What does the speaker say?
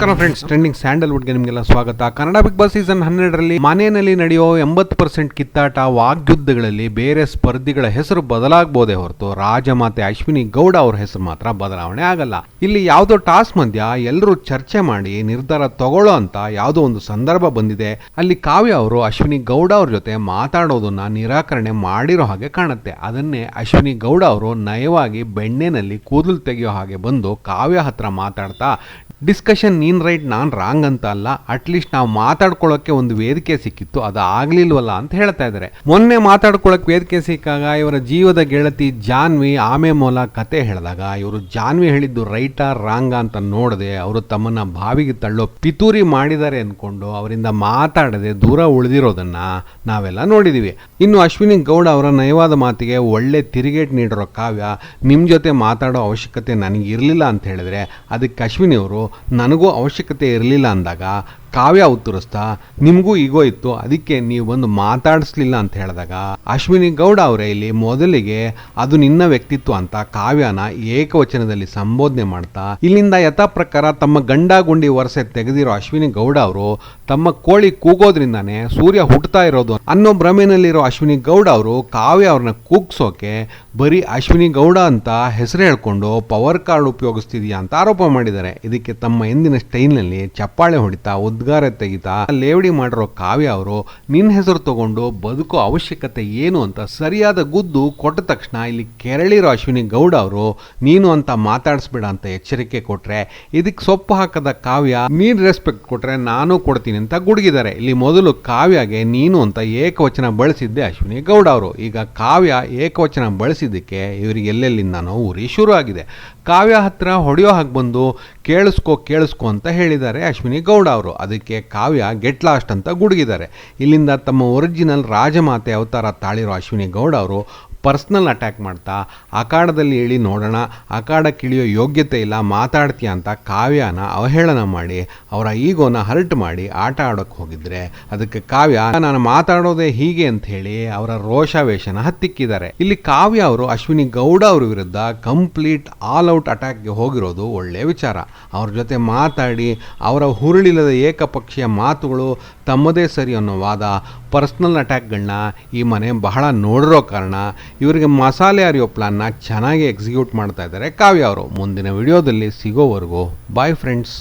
ನಮಸ್ಕಾರ friends trending ಸ್ಯಾಂಡಲ್ವುಡ್ಗೆ ನಿಮಗೆಲ್ಲ ಸ್ವಾಗತ. ಕನ್ನಡ ಬಿಗ್ ಬಾಸ್ ಸೀಸನ್ ಹನ್ನೆರಡರಲ್ಲಿ ಮನೆಯಲ್ಲಿ ನಡೆಯುವ ಎಂಬತ್ತು ಪರ್ಸೆಂಟ್ ಕಿತ್ತಾಟ ವಾಗ್ಯುದ್ಧಗಳಲ್ಲಿ ಬೇರೆ ಸ್ಪರ್ಧಿಗಳ ಹೆಸರು ಬದಲಾಗಬಹುದೇ ಹೊರತು ರಾಜಮಾತೆ ಅಶ್ವಿನಿ ಗೌಡ ಅವ್ರ ಹೆಸರು ಮಾತ್ರ ಬದಲಾವಣೆ ಆಗಲ್ಲ. ಇಲ್ಲಿ ಯಾವುದೋ ಟಾಸ್ ಮಧ್ಯ ಎಲ್ಲರೂ ಚರ್ಚೆ ಮಾಡಿ ನಿರ್ಧಾರ ತಗೊಳ್ಳೋ ಅಂತ ಯಾವುದೋ ಒಂದು ಸಂದರ್ಭ ಬಂದಿದೆ. ಅಲ್ಲಿ ಕಾವ್ಯ ಅವರು ಅಶ್ವಿನಿ ಗೌಡ ಅವ್ರ ಜೊತೆ ಮಾತಾಡೋದನ್ನ ನಿರಾಕರಣೆ ಮಾಡಿರೋ ಹಾಗೆ ಕಾಣುತ್ತೆ. ಅದನ್ನೇ ಅಶ್ವಿನಿ ಗೌಡ ಅವರು ನಯವಾಗಿ ಬೆಣ್ಣೆನಲ್ಲಿ ಕೂದಲು ತೆಗೆಯೋ ಹಾಗೆ ಬಂದು ಕಾವ್ಯ ಹತ್ರ ಮಾತಾಡ್ತಾ ಡಿಸ್ಕಷನ್ ನೀನ್ ರೈಟ್ ನಾನ್ ರಾಂಗ್ ಅಂತ ಅಲ್ಲ ಅಟ್ಲೀಸ್ಟ್ ನಾವು ಮಾತಾಡ್ಕೊಳ್ಳೋಕೆ ಒಂದು ವೇದಿಕೆ ಸಿಕ್ಕಿತ್ತು, ಅದು ಆಗ್ಲಿಲ್ವಲ್ಲ ಅಂತ ಹೇಳ್ತಾ ಇದ್ದಾರೆ. ಮೊನ್ನೆ ಮಾತಾಡ್ಕೊಳ್ಳೋಕೆ ವೇದಿಕೆ ಸಿಕ್ಕಾಗ ಇವರ ಜೀವದ ಗೆಳತಿ ಜಾನ್ವಿ, ಆಮೆ ಮೂಲ ಕತೆ ಹೇಳಿದಾಗ ಇವರು ಜಾನ್ವಿ ಹೇಳಿದ್ದು ರೈಟಾ ರಾಂಗ ಅಂತ ನೋಡದೆ ಅವರು ತಮ್ಮನ್ನ ಬಾವಿಗೆ ತಳ್ಳೋ ಪಿತೂರಿ ಮಾಡಿದ್ದಾರೆ ಅಂದ್ಕೊಂಡು ಅವರಿಂದ ಮಾತಾಡದೆ ದೂರ ಉಳಿದಿರೋದನ್ನ ನಾವೆಲ್ಲ ನೋಡಿದೀವಿ. ಇನ್ನು ಅಶ್ವಿನಿ ಗೌಡ ಅವರ ನಯವಾದ ಮಾತಿಗೆ ಒಳ್ಳೆ ತಿರುಗೇಟ್ ನೀಡಿರೋ ಕಾವ್ಯ ನಿಮ್ಮ ಜೊತೆ ಮಾತಾಡೋ ಅವಶ್ಯಕತೆ ನನಗೆ ಇರಲಿಲ್ಲ ಅಂತ ಹೇಳಿದ್ರೆ, ಅದಕ್ಕೆ ಅಶ್ವಿನಿ ಅವರು ನನಗೂ ಅವಶ್ಯಕತೆ ಇರಲಿಲ್ಲ ಅಂದಾಗ ಕಾವ್ಯ ಉತ್ತರಿಸ್ತಾ, ನಿಮಗೂ ಈಗೋ ಇತ್ತು, ಅದಕ್ಕೆ ನೀವು ಬಂದು ಮಾತಾಡಿಸ್ಲಿಲ್ಲ ಅಂತ ಹೇಳಿದಾಗ ಅಶ್ವಿನಿ ಗೌಡ ಅವರೇ ಇಲ್ಲಿ ಮೊದಲಿಗೆ ಅದು ನಿನ್ನ ವ್ಯಕ್ತಿತ್ವ ಅಂತ ಕಾವ್ಯನ ಏಕವಚನದಲ್ಲಿ ಸಂಬೋಧನೆ ಮಾಡ್ತಾ, ಇಲ್ಲಿಂದ ಯಥಾ ಪ್ರಕಾರ ತಮ್ಮ ಗಂಡ ಗುಂಡಿ ವರಸೆ ತೆಗೆದಿರೋ ಅಶ್ವಿನಿ ಗೌಡ ಅವರು ತಮ್ಮ ಕೋಳಿ ಕೂಗೋದ್ರಿಂದಾನೇ ಸೂರ್ಯ ಹುಟ್ಟುತ್ತಾ ಇರೋದು ಅನ್ನೋ ಭ್ರಮೆನಲ್ಲಿರೋ ಅಶ್ವಿನಿ ಗೌಡ ಅವರು ಕಾವ್ಯ ಅವ್ರನ್ನ ಕೂಗ್ಸೋಕೆ ಬರೀ ಅಶ್ವಿನಿ ಗೌಡ ಅಂತ ಹೆಸರು ಹೇಳ್ಕೊಂಡು ಪವರ್ ಕಾರ್ಡ್ ಉಪಯೋಗಿಸ್ತಿದ್ಯಾ ಅಂತ ಆರೋಪ ಮಾಡಿದ್ದಾರೆ. ಇದಕ್ಕೆ ತಮ್ಮ ಎಂದಿನ ಸ್ಟೈಲ್ನಲ್ಲಿ ಚಪ್ಪಾಳೆ ಹೊಡಿತಾ ಉದ್ಗಾರ ತೆಗಿತಾ, ಲೇವಡಿ ಮಾಡಿರೋ ಕಾವ್ಯ ಅವರು ನಿನ್ನ ಹೆಸರು ತಗೊಂಡು ಬದುಕೋ ಅವಶ್ಯಕತೆ ಏನು ಅಂತ ಸರಿಯಾದ ಗುದ್ದು ಕೊಟ್ಟ ತಕ್ಷಣ ಇಲ್ಲಿ ಕೆರಳಿರೋ ಅಶ್ವಿನಿ ಗೌಡ ಅವರು ನೀನು ಅಂತ ಮಾತಾಡಿಸ್ಬೇಡ ಅಂತ ಎಚ್ಚರಿಕೆ ಕೊಟ್ರೆ, ಇದಕ್ಕೆ ಸೊಪ್ಪು ಹಾಕದ ಕಾವ್ಯ ನೀನ್ ರೆಸ್ಪೆಕ್ಟ್ ಕೊಟ್ರೆ ನಾನು ಕೊಡ್ತೀನಿ ಅಂತ ಗುಡುಗಿದ್ದಾರೆ ಇಲ್ಲಿ ಮೊದಲು ಕಾವ್ಯಗೆ ನೀನು ಅಂತ ಏಕವಚನ ಬಳಸಿದ್ದೆ ಅಶ್ವಿನಿ ಗೌಡ ಅವರು. ಈಗ ಕಾವ್ಯ ಏಕವಚನ ಬಳಸಿದ್ದಕ್ಕೆ ಇವರಿಗೆ ನಾನು ಊರಿ ಶುರು ಆಗಿದೆ ಕಾವ್ಯ ಹತ್ರ ಹೊಡೆಯೋ ಹಾಗೆ ಬಂದು ಕೇಳಿಸ್ಕೊ ಕೇಳಿಸ್ಕೊ ಅಂತ ಹೇಳಿದ್ದಾರೆ ಅಶ್ವಿನಿ ಗೌಡ ಅವರು. ಅದಕ್ಕೆ ಕಾವ್ಯ ಗೆಟ್ ಲಾಸ್ಟ್ ಅಂತ ಗುಡುಗಿದ್ದಾರೆ. ಇಲ್ಲಿಂದ ತಮ್ಮ ಒರಿಜಿನಲ್ ರಾಜಮಾತೆ ಅವತಾರ ತಾಳಿರೋ ಅಶ್ವಿನಿ ಗೌಡ ಅವರು ಪರ್ಸ್ನಲ್ ಅಟ್ಯಾಕ್ ಮಾಡ್ತಾ ಅಖಾಡದಲ್ಲಿ ಇಳಿ ನೋಡೋಣ ಅಖಾಡಕ್ಕೆ ಇಳಿಯೋ ಯೋಗ್ಯತೆ ಇಲ್ಲ, ಮಾತಾಡ್ತೀಯ ಅಂತ ಕಾವ್ಯನ ಅವಹೇಳನ ಮಾಡಿ, ಅವರ ಈಗೋನ ಹರ್ಟ್ ಮಾಡಿ ಆಟ ಆಡೋಕ್ಕೆ ಹೋಗಿದ್ರೆ, ಅದಕ್ಕೆ ಕಾವ್ಯ, ನಾನು ಮಾತಾಡೋದೇ ಹೀಗೆ ಅಂತ ಹೇಳಿ ಅವರ ರೋಷಾವೇಶನ ಹತ್ತಿಕ್ಕಿದ್ದಾರೆ. ಇಲ್ಲಿ ಕಾವ್ಯ ಅವರು, ಅಶ್ವಿನಿ ಗೌಡ ಅವ್ರ ವಿರುದ್ಧ ಕಂಪ್ಲೀಟ್ ಆಲ್ ಔಟ್ ಅಟ್ಯಾಕ್ಗೆ ಹೋಗಿರೋದು ಒಳ್ಳೆಯ ವಿಚಾರ. ಅವ್ರ ಜೊತೆ ಮಾತಾಡಿ, ಅವರ ಹುರುಳಿಲ್ಲದ ಏಕಪಕ್ಷೀಯ ಮಾತುಗಳು ತಮ್ಮದೇ ಸರಿ ಅನ್ನೋ ವಾದ ಪರ್ಸ್ನಲ್ ಅಟ್ಯಾಕ್ಗಳನ್ನ ಈ ಮನೆ ಬಹಳ ನೋಡಿರೋ ಕಾರಣ ಇವರಿಗೆ ಮಸಾಲೆ ಅರಿಯೋ ಪ್ಲಾನ್ನ ಚೆನ್ನಾಗಿ ಎಕ್ಸಿಕ್ಯೂಟ್ ಮಾಡ್ತಾ ಇದ್ದಾರೆ. ಕಾವ್ಯ ಅವರು, ಮುಂದಿನ ವಿಡಿಯೋದಲ್ಲಿ ಸಿಗೋವರೆಗೂ ಬಾಯ್ ಫ್ರೆಂಡ್ಸ್